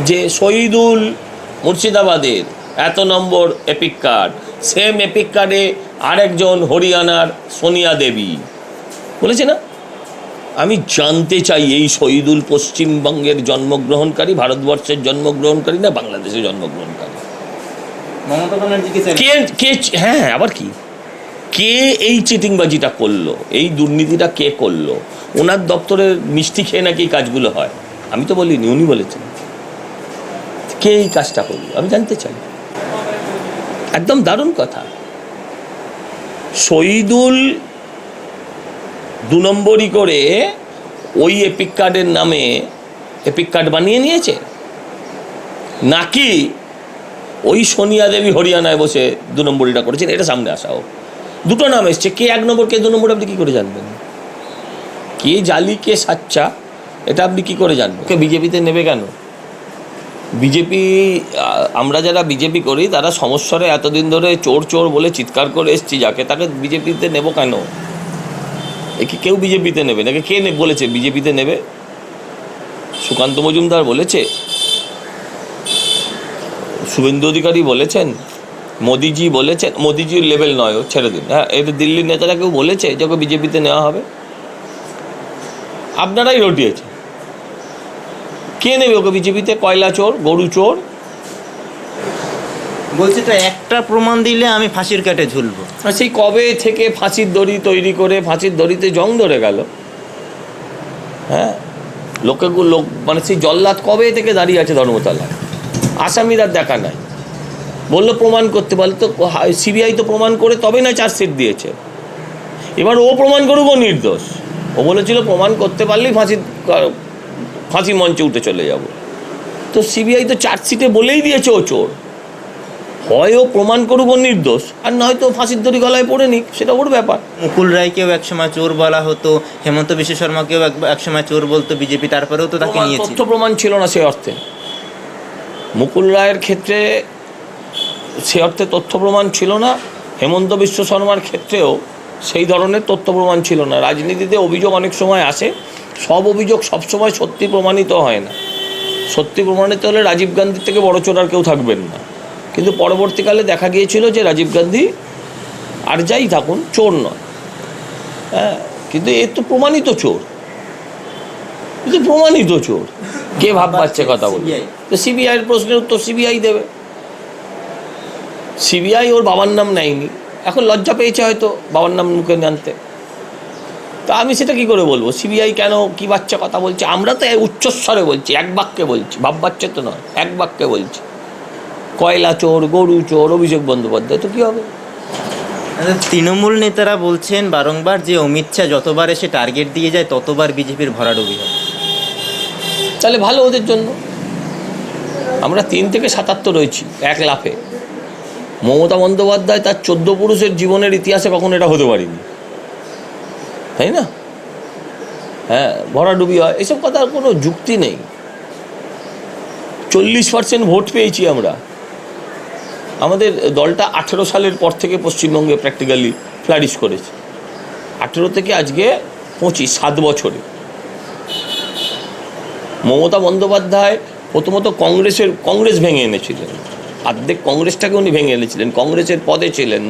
যে শহীদুল মুর্শিদাবাদের এত number EPIC card same EPIC কার্ডে আরেকজন হরিয়ানার সোনিয়া দেবী। বলেছে না? আমি জানতে চাই এই শহীদুল পশ্চিমবঙ্গের জন্মগ্রহণকারী ভারতবর্ষের জন্মগ্রহণকারী না বাংলাদেশের জন্মগ্রহণকারী? কে কে হ্যাঁ হ্যাঁ, আবার কি? কে এই চিটিংবাজিটা করল? এই দুর্নীতিটা কে করল? ওনার দপ্তরের মিষ্টি খেয়ে নাকি কাজগুলো হয়? আমি তো বলিনি উনি বলেছেন। কে এই কাজটা করল? আমি জানতে চাই। একদম দারুণ কথা। শহীদুল দু নম্বরই করে ওই এপিক কার্ডের নামে এপিক কার্ড বানিয়ে নিয়েছে? নাকি ওই সোনিয়া দেবী হরিয়ানায় বসে দু নম্বরিটা করেছেন? এটা সামনে আসা হোক। দুটো নাম এসছে। কে এক নম্বর, কে দু নম্বর, আপনি কী করে জানবেন? কে জালি, কে সাচ্চা, এটা আপনি কী করে জানবেন? কে বিজেপিতে নেবে কেন? বিজেপি আমরা যারা বিজেপি করি, তারা সমস্যারে এতদিন ধরে চোর চোর বলে চিৎকার করে এসছি, যাকে তাকে বিজেপিতে নেব কেন? একে কেউ বিজেপিতে নেবে নাকি কে বলেছে, বিজেপিতে নেবে? সুকান্ত মজুমদার বলেছে। শুভেন্দু অধিকারী বলেছেন। মোদিজি বলেছেন। মোদিজির লেভেল নয় ছেড়ে দিন। হ্যাঁ এটা দিল্লির নেতারা কেউ বলেছে যে ওকে বিজেপিতে নেওয়া হবে? আপনারাই রটিয়েছে কে নেবে ওকে বিজেপিতে? কয়লা চোর গরু চোর? বলছি তো একটা প্রমাণ দিলে আমি ফাঁসির কাটে ঝুলবো। আর সেই কবে থেকে ফাঁসির দড়ি তৈরি করে ফাঁসির দড়িতে জং ধরে গেল? হ্যাঁ? লোকে লোক মানে সেই জল্লাদ কবে থেকে দাঁড়িয়ে আছে ধর্মতলায়? আসামির আর দেখা নাই। বলল প্রমাণ করতে বলে তো সিবিআই তো প্রমাণ করে তবে না চার্জশিট দিয়েছে। এবার ও প্রমাণ করুক ও নির্দোষ। ও বলেছিল প্রমাণ করতে পারলেই ফাঁসি ফাঁসি মঞ্চে উঠে চলে যাব। তো সিবিআই তো চার্জশিটে বলেই দিয়েছে ও চোর। হয় ও প্রমাণ করুক ও নির্দোষ আর নয়তো ফাঁসির দড়ি গলায় পড়ে নিক সেটা ওর ব্যাপার। মুকুল রায়কেও একসময় চোর বলা হতো হেমন্ত বিশ্ব শর্মাকেও এক- একসময় চোর বলতো বিজেপি তারপরেও তো তাকে নিয়েছিল। তথ্য প্রমাণ ছিল না সে অর্থে। মুকুল রায়ের ক্ষেত্রে সে অর্থে তথ্য প্রমাণ ছিল না হেমন্ত বিশ্ব শর্মার ক্ষেত্রেও সেই ধরনের তথ্য প্রমাণ ছিল না। রাজনীতিতে অভিযোগ অনেক সময় আসে সব অভিযোগ সবসময় সত্যি প্রমাণিত হয় না। সত্যি প্রমাণিত হলে রাজীব গান্ধীর থেকে বড় চোর আর কেউ থাকবেন না। কিন্তু পরবর্তীকালে দেখা গিয়েছিল যে রাজীব গান্ধী আর যাই থাকুন চোর নয়। হ্যাঁ কিন্তু এ তো প্রমাণিত চোর। কিন্তু প্রমাণিত চোর। কে ভাব পাচ্ছে কথা CBI তো সিবিআইয়ের প্রশ্নের উত্তর সিবিআই দেবে। সিবিআই ওর বাবার নাম নেয়নি। এখন লজ্জা পেয়েছে হয়তো বাবার নাম মুখে আনতে। তা আমি সেটা কি করে বলব? সিবিআই কেন কি বাচ্চা কথা বলছে? আমরা তো উচ্চস্বরে বলছি এক বাক্যে বলছি ভাব বাচ্চা তো নয় এক বাক্যে বলছি। কয়লা চোর গরু চোর অভিষেক বন্দ্যোপাধ্যায় তো কী হবে? আচ্ছা, তৃণমূল নেতারা বলছেন বারংবার যে অমিত শাহ যতবার এসে টার্গেট দিয়ে যায় ততবার বিজেপির ভরাডুবি হয় তাহলে ভালো ওদের জন্য। আমরা তিন থেকে সাতাত্তর রয়েছি এক লাফে। মমতা বন্দ্যোপাধ্যায় তার চোদ্দ পুরুষের জীবনের ইতিহাসে কখনো এটা হতে পারিনি। তাই না? হ্যাঁ ভরাডুবি হয়। এসব কথার কোনো যুক্তি নেই। চল্লিশ পার্সেন্ট ভোট পেয়েছি আমরা। আমাদের দলটা আঠেরো সালের পর থেকে পশ্চিমবঙ্গে প্র্যাকটিক্যালি ফ্লারিশ করেছে। আঠেরো থেকে আজকে পঁচিশ, সাত বছরে। মমতা বন্দ্যোপাধ্যায় প্রথমত কংগ্রেসের, কংগ্রেস ভেঙে এনেছিলেন। অর্ধেক কংগ্রেসটাকে উনি ভেঙে এনেছিলেন। কংগ্রেসের পদে ছিলেন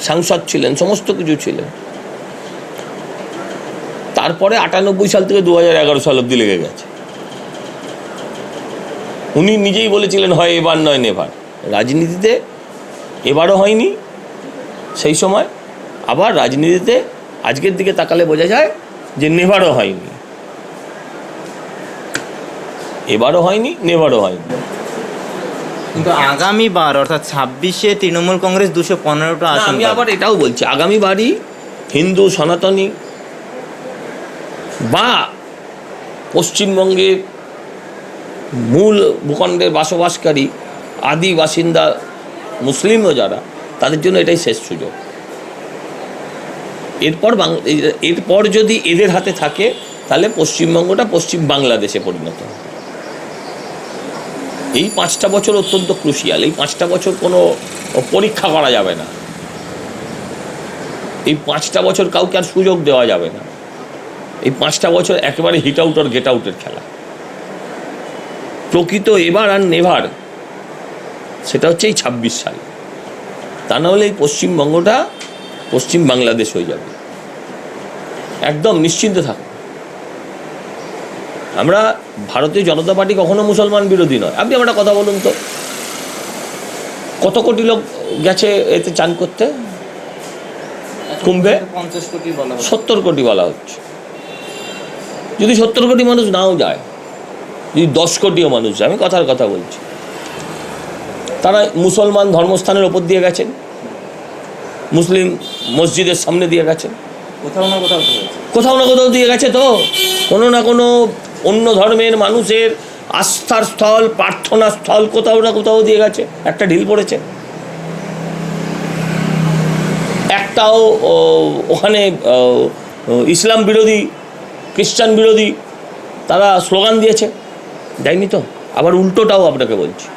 সাংসদ ছিলেন, সমস্ত কিছু ছিলেন। তারপরে আটানব্বই সাল থেকে দু হাজার এগারো সাল অব্দি লেগে গেছে। উনি নিজেই বলেছিলেন হয় এবার নয় নেভার। রাজনীতিতে এবারও হয়নি। সেই সময় আবার রাজনীতিতে আজকের দিকে তাকালে বোঝা যায় যে নেভারও হয়নি। এবারও হয়নি নেভারও হয়নি। কিন্তু আগামীবার অর্থাৎ ছাব্বিশে তৃণমূল কংগ্রেস দুশো পনেরোটা আসন আমি আবার এটাও বলছি আগামী বাড়ি হিন্দু সনাতনী বা পশ্চিমবঙ্গের মূল ভূখণ্ডের বসবাসকারী আদি বাসিন্দা মুসলিমও যারা, তাদের জন্য এটাই শেষ সুযোগ। এরপর এরপর যদি এদের হাতে থাকে, তাহলে পশ্চিমবঙ্গটা পশ্চিম বাংলাদেশে পরিণত এই পাঁচটা বছর অত্যন্ত ক্রুশিয়াল, এই পাঁচটা বছর কোনো পরীক্ষা করা যাবে না। এই পাঁচটা বছর কাউকে আর সুযোগ দেওয়া যাবে না। এই পাঁচটা বছর একেবারে হিট আউট আর গেট আউটের খেলা। প্রকৃত এবার আর নেভার সেটা হচ্ছে এই ছাব্বিশ সাল। তা না হলে এই পশ্চিমবঙ্গটা পশ্চিম বাংলাদেশ হয়ে যাবে। একদম নিশ্চিন্ত থাকুন আমরা ভারতীয় জনতা পার্টি কখনো মুসলমান বিরোধী নয়। আপনি আমরা কথা বলুন তো। কত কোটি লোক গেছে এতে চান করতে? কুম্ভে? সত্তর কোটি বলা হচ্ছে। যদি সত্তর কোটি মানুষ নাও যায় যদি দশ কোটিও মানুষ যায় আমি কথার কথা বলছি। তারা মুসলমান ধর্মস্থানের ওপর দিয়ে গেছেন মুসলিম মসজিদের সামনে দিয়ে গেছেন। কোথাও না কোথাও কোথাও না কোথাও দিয়ে গেছে তো। কোনো না কোনো অন্য ধর্মের মানুষের আস্থার স্থল প্রার্থনা স্থল কোথাও না কোথাও দিয়ে গেছে একটা ঢিল পড়েছে। একটাও ওখানে ইসলাম বিরোধী খ্রিস্টান বিরোধী তারা স্লোগান দিয়েছে। দেয়নি তো? আবার উল্টোটাও আপনাকে বলছি।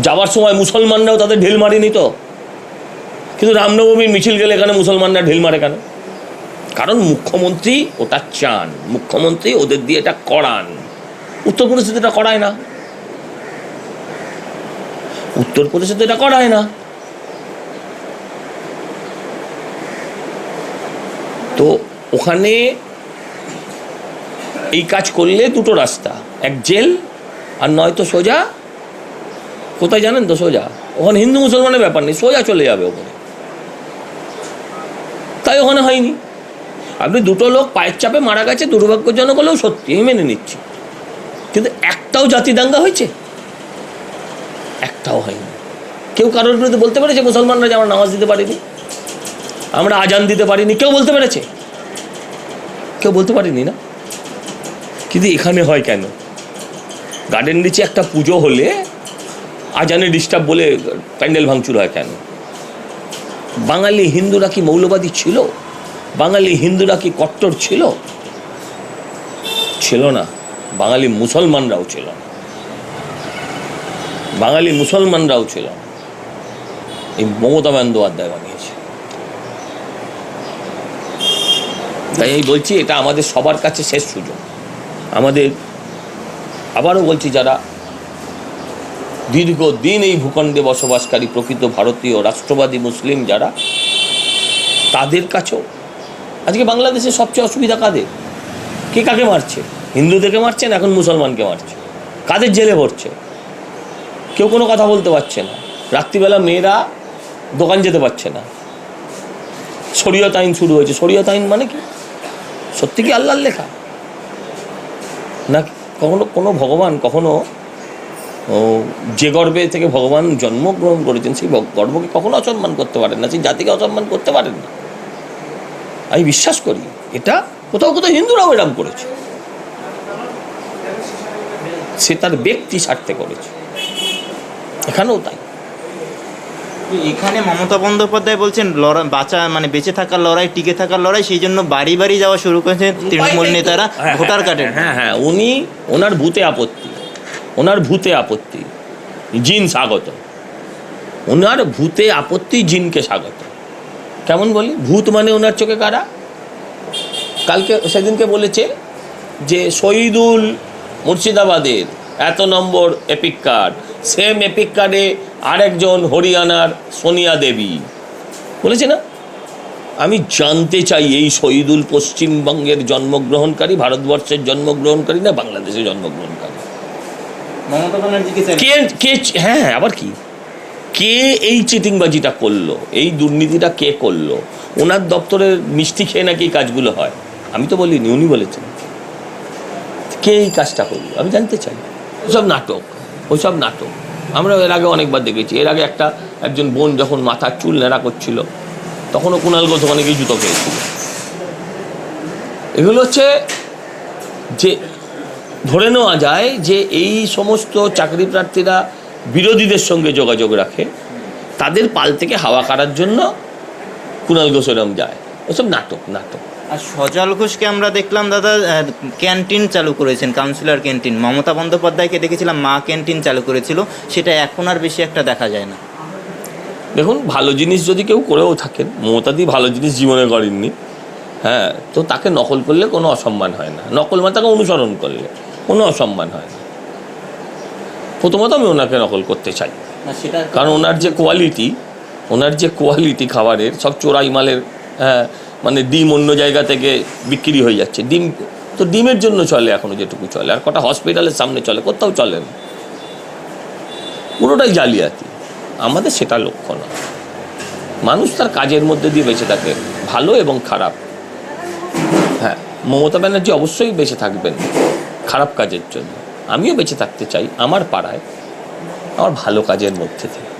যাওয়ার সময় মুসলমানরাও তাদের ঢিল মারেনি তো? কিন্তু রামনবমীর মিছিল গেলে এখানে মুসলমানরা ঢিল মারে কেন? কারণ মুখ্যমন্ত্রী ওটা চান। মুখ্যমন্ত্রী ওদের দিয়ে এটা করান। উত্তরপ্রদেশে তো এটা করায় না। উত্তরপ্রদেশে তো এটা করায় না তো ওখানে এই কাজ করলে দুটো রাস্তা, এক জেল আর নয়তো সোজা। কোথায় জানেন তো সোজা? ওখানে হিন্দু মুসলমানের ব্যাপার নেই, সোজা চলে যাবে ওখানে। তাই ওখানে হয়নি। আপনি দুটো লোক পায়ের চাপে মারা গেছে, দুর্ভাগ্যজনক হলেও সত্যি, আমি মেনে নিচ্ছি। কিন্তু একটাও জাতি দাঙ্গা হয়েছে? একটাও হয়নি। কেউ কারোর বিরুদ্ধে বলতে পেরেছে মুসলমানরা যে আমরা নামাজ দিতে পারিনি? আমরা আজান দিতে পারিনি, কেউ বলতে পেরেছে? কেউ বলতে পারিনি না? কিন্তু এখানে হয় কেন? গার্ডেন নিচে একটা পুজো হলে আজানে ডিস্টার্ব বলে প্যান্ডেল ভাঙচুর হয় কেন? বাঙালি হিন্দুরা কি মৌলবাদী ছিল? বাঙালি হিন্দুরা কি কট্টর ছিল? ছিল না। বাঙালি মুসলমানরাও ছিল বাঙালি মুসলমানরাও ছিল এই মমতা বন্দ্যোপাধ্যায় বানিয়েছে। তাই আমি বলছি, এটা আমাদের সবার কাছে শেষ সুযোগ। আমাদের আবারও বলছি, যারা দীর্ঘদিন এই ভূখণ্ডে বসবাসকারী প্রকৃত ভারতীয়, রাষ্ট্রবাদী, মুসলিম যারা, তাদের কাছেও, আজকে বাংলাদেশে সবচেয়ে অসুবিধা কাদের? কে কাকে মারছে? হিন্দুদেরকে মারছেন এখন মুসলমানকে মারছে? কাদের জেলে ভরছে? কেউ কোনো কথা বলতে পারছে না। রাত্রিবেলা মেয়েরা দোকান যেতে পারছে না। শরীয়ত আইন শুরু হয়েছে। শরীয়ত আইন মানে কি? সত্যি কি আল্লাহর লেখা? না কখনো, কোনো ভগবান কখনো যে গর্বে থেকে ভগবান জন্মগ্রহণ করেছেন, সেই গর্বকে কখনো অসম্মান করতে পারেন না, সেই জাতিকে অসম্মান করতে পারেন না। আমি বিশ্বাস করি, এটা কোথাও কোথাও হিন্দুরাও এরম করেছে। সে তার ব্যক্তি স্বার্থে করেছে। এখানেও তাই। এখানে মমতা বন্দ্যোপাধ্যায় বলছেন লড়াই বাঁচা মানে বেঁচে থাকার লড়াই টিকে থাকার লড়াই সেই জন্য বাড়ি বাড়ি যাওয়া শুরু করেছে তৃণমূল নেতারা হ্যাঁ, ভোটার হ্যাঁ, কার্ডের। হ্যাঁ হ্যাঁ উনি ওনার ভূতে আপত্তি ওনার ভূতে আপত্তি জিন স্বাগত। ওনার ভূতে আপত্তি জিনকে স্বাগত। কেমন বলি? ভূত মানে ওনার চোখে কারা? কালকে সেদিনকে বলেছে যে শহীদুল মুর্শিদাবাদের এত number EPIC card same EPIC কার্ডে আরেকজন হরিয়ানার সোনিয়া দেবী। বলেছে না? আমি জানতে চাই এই শহীদুল পশ্চিমবঙ্গের জন্মগ্রহণকারী ভারতবর্ষের জন্মগ্রহণকারী না বাংলাদেশে জন্মগ্রহণকারী? কে কে হ্যাঁ হ্যাঁ, আবার কি? কে এই চিটিংবাজিটা করল? এই দুর্নীতিটা কে করল? ওনার দপ্তরের মিষ্টি খেয়ে নাকি এই কাজগুলো হয়? আমি তো বলিনি উনি বলেছেন। কে এই কাজটা করল? আমি জানতে চাই। ওসব নাটক। ওইসব নাটক আমরা এর আগে অনেকবার দেখেছি। এর আগে একটা একজন বোন যখন মাথার চুল নেড়া করছিল, তখনও কুণাল ঘোষ গিয়ে জুতো খেয়েছিল। এগুলো হচ্ছে যে ধরে নেওয়া যায় যে এই সমস্ত চাকরি প্রার্থীরা বিরোধীদের সঙ্গে যোগাযোগ রাখে, তাদের পাল থেকে হাওয়া কাটার জন্য কুণাল ঘোষ যায়। ওসব নাটক নাটক। আর সজল ঘোষকে আমরা দেখলাম দাদা ক্যান্টিন চালু করেছেন কাউন্সিলর ক্যান্টিন মমতা বন্দ্যোপাধ্যায়কে দেখেছিলাম মা ক্যান্টিন চালু করেছিল। সেটা এখন আর বেশি একটা দেখা যায় না। দেখুন ভালো জিনিস যদি কেউ করেও থাকেন মমতাদি ভালো জিনিস জীবনে করেননি হ্যাঁ তো তাকে নকল করলে কোনো অসম্মান হয় না। নকল মানে তাকে অনুসরণ করলে কোনো অসম্মান হয় না। প্রথমত আমি ওনাকে নকল করতে চাই। কারণ ওনার যে কোয়ালিটি ওনার যে কোয়ালিটি খাবারের সব চোরাই মালের হ্যাঁ, মানে ডিম অন্য জায়গা থেকে বিক্রি হয়ে যাচ্ছে। ডিম তো ডিমের জন্য চলে এখনও যেটুকু চলে, আর কটা হসপিটালের সামনে চলে, কোথাও চলে না। পুরোটাই জালিয়াতি। আমাদের সেটা লক্ষ্য না মানুষ তার কাজের মধ্যে দিয়ে বেঁচে থাকে, ভালো এবং খারাপ। হ্যাঁ মমতা ব্যানার্জি অবশ্যই বেঁচে থাকবেন খারাপ কাজের জন্য। আমিও বেঁচে থাকতে চাই আমার পাড়ায়, আমার ভালো কাজের মধ্যে থেকে।